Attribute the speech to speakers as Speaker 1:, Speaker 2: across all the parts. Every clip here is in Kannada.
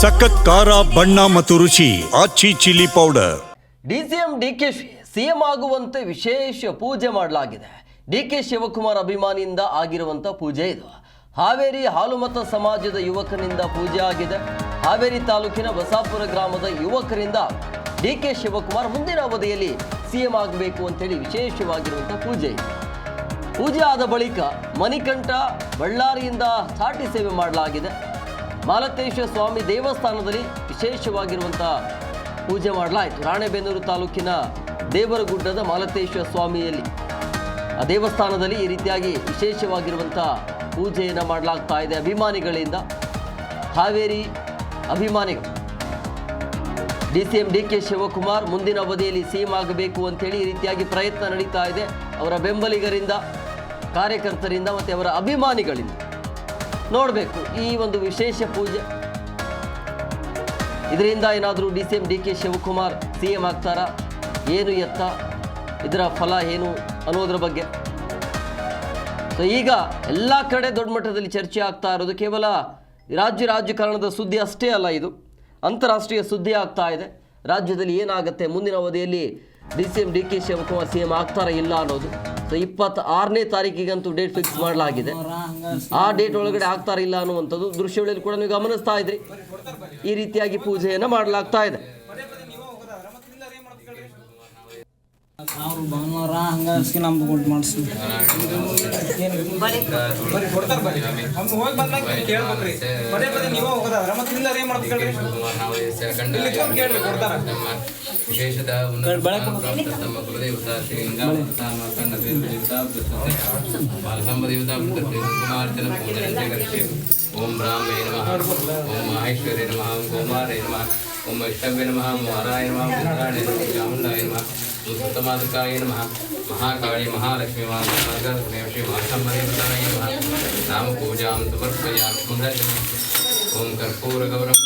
Speaker 1: ಸಖತ್ ಖಾರ, ಬಣ್ಣ ಮತ್ತು ರುಚಿ, Aachi chilli powder.
Speaker 2: DCM DK CM ಆಗುವಂತೆ ವಿಶೇಷ ಪೂಜೆ ಮಾಡಲಾಗಿದೆ. ಡಿಕೆ ಶಿವಕುಮಾರ್ ಅಭಿಮಾನಿಯಿಂದ ಆಗಿರುವಂತ ಪೂಜೆ ಇದು. ಹಾವೇರಿ ಹಾಲುಮತ ಸಮಾಜದ ಯುವಕನಿಂದ ಪೂಜೆ ಆಗಿದೆ. ಹಾವೇರಿ ತಾಲೂಕಿನ ಬಸಾಪುರ ಗ್ರಾಮದ ಯುವಕರಿಂದ ಡಿಕೆ ಶಿವಕುಮಾರ್ ಮುಂದಿನ ಅವಧಿಯಲ್ಲಿ ಸಿಎಂ ಆಗಬೇಕು ಅಂತೇಳಿ ವಿಶೇಷವಾಗಿರುವಂಥ ಪೂಜೆ ಇದೆ. ಪೂಜೆ ಆದ ಬಳಿಕ ಮಣಿಕಂಠ ಬಳ್ಳಾರಿಯಿಂದ ಸಾಟಿ ಸೇವೆ ಮಾಡಲಾಗಿದೆ. ಮಾಲತೇಶ್ವರ ಸ್ವಾಮಿ ದೇವಸ್ಥಾನದಲ್ಲಿ ವಿಶೇಷವಾಗಿರುವಂತಹ ಪೂಜೆ ಮಾಡಲಾಯಿತು. ರಾಣೆಬೆನ್ನೂರು ತಾಲೂಕಿನ ದೇವರಗುಡ್ಡದ ಮಾಲತೇಶ್ವರ ಸ್ವಾಮಿಯಲ್ಲಿ. ಆ ದೇವಸ್ಥಾನದಲ್ಲಿ ಈ ರೀತಿಯಾಗಿ ವಿಶೇಷವಾಗಿರುವಂಥ ಪೂಜೆಯನ್ನು ಮಾಡಲಾಗ್ತಾ ಇದೆ ಅಭಿಮಾನಿಗಳಿಂದ. ಹಾವೇರಿ ಅಭಿಮಾನಿಗಳು. D C M D K Shivakumar ಮುಂದಿನ ಅವಧಿಯಲ್ಲಿ ಸಿಎಂ ಆಗಬೇಕು ಅಂತೇಳಿ ಈ ರೀತಿಯಾಗಿ ಪ್ರಯತ್ನ ನಡೀತಾ ಇದೆ. ಅವರ ಬೆಂಬಲಿಗರಿಂದ, ಕಾರ್ಯಕರ್ತರಿಂದ ಮತ್ತು ಅವರ ಅಭಿಮಾನಿಗಳಿಂದ. ನೋಡಬೇಕು ಈ ಒಂದು ವಿಶೇಷ ಪೂಜೆ. ಇದರಿಂದ ಏನಾದರೂ D C M, D K Shivakumar C M ಆಗ್ತಾರಾ? ಏನು ಎತ್ತ? ಇದರ ಫಲ ಏನು ಅನ್ನೋದ್ರ ಬಗ್ಗೆ. ಸೊ ಈಗ ಎಲ್ಲ ಕಡೆ ದೊಡ್ಡ ಮಟ್ಟದಲ್ಲಿ ಚರ್ಚೆ ಆಗ್ತಾ ಇರೋದು ಕೇವಲ ರಾಜ್ಯ ರಾಜಕಾರಣದ ಸುದ್ದಿ ಅಷ್ಟೇ ಅಲ್ಲ ಇದು. ಅಂತಾರಾಷ್ಟ್ರೀಯ ಸುದ್ದಿ ಆಗ್ತಾ ಇದೆ. ರಾಜ್ಯದಲ್ಲಿ ಏನಾಗುತ್ತೆ? ಮುಂದಿನ ಅವಧಿಯಲ್ಲಿ D C M D K Shivakumar C M ಆಗ್ತಾರಾ ಇಲ್ಲ ಅನ್ನೋದು. ಸೊ ಇಪ್ಪತ್ತಾರನೇ ತಾರೀಕಿಗಂತೂ ಡೇಟ್ ಫಿಕ್ಸ್ ಮಾಡಲಾಗಿದೆ. ಆ ಡೇಟ್ ಒಳಗಡೆ ಆಗ್ತಾರ ಇಲ್ಲ ಅನ್ನುವಂಥದ್ದು ದೃಶ್ಯಗಳಲ್ಲಿ ಕೂಡ ನೀವು ಗಮನಿಸ್ತಾ ಇದ್ರಿ. ಈ ರೀತಿಯಾಗಿ ಪೂಜೆಯನ್ನು ಮಾಡಲಾಗ್ತಾ ಇದೆ.
Speaker 3: ಅವ್ರು ಭಾನುವಾರ ಹಂಗಸ್ಕಿ ನಮ್ದು ಗುಡ್ ಮಾಡಿಸಿ
Speaker 4: ಬರ್ರಿ ಕೊಡ್ತಾರ ಬರ್ರಿ ಅವ್ನು ಹೋಗಿ ಬಂದಾಗ ಕೇಳ್ಬೇಕ್ರಿ ಪದೇ ಪದೇ ನೀವೇ ಹೋಗೋದಾದ್ರ ಮತ್ತೆ ಇಲ್ಲ ಏನ್ ಮಾಡ್ಬೇಕು ಹೇಳ್ರಿ ಇಲ್ಲಿ ಇಟ್ಕೊಂಡ್ ಕೇಳ್ರಿ ಕೊಡ್ತಾರ
Speaker 5: ವಿಶೇಷದ ತಮ್ಮ ಕುಲದೇವತಾ ಶ್ರೀ ಬಾಲಸಾಂಬದೇವತಾ ಕುಮಾರ್ಚನ ಪೂಜನೆ ಕರಿಷ್ಯೆ ಓಂ ಬ್ರಾಹ್ಮೇ ನಮಃ ಓಂ ಮಹೇಶ್ವರೇ ನಮಃ ಓಂ ಕುಮಾರೇ ನಮಃ ಓಂ ವೈಷ್ಣವೇ ನಮಃ ಓಂ ವರಾಯ ನಮಃ ಓಂ ಸಪ್ತಮಾತೃಕಾಯ ನಮಃ ಮಹಾಕಾಳಿ ಮಹಾಲಕ್ಷ್ಮೀ ಮಾತಾ ಶ್ರೀ ಬಾಲಸಾಂಬದೇವತಾಯ ನಮಃ ನಾಮ ಪೂಜಾಂ ಸಮರ್ಪಯಾಮಿ ಸುಂದರ ಓಂ ಕರ್ಪೂರ ಗೌರಂ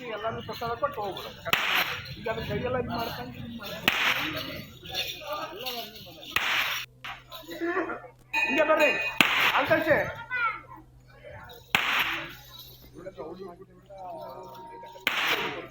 Speaker 5: ಕರುಣಾವತಾರಂ ಸಂಸಾರಸಾರಂ ಭುಜಗೇ
Speaker 4: ಹಿಂಗೆ ಬರ್ರಿ ಅಂಕಲ್ಸೆ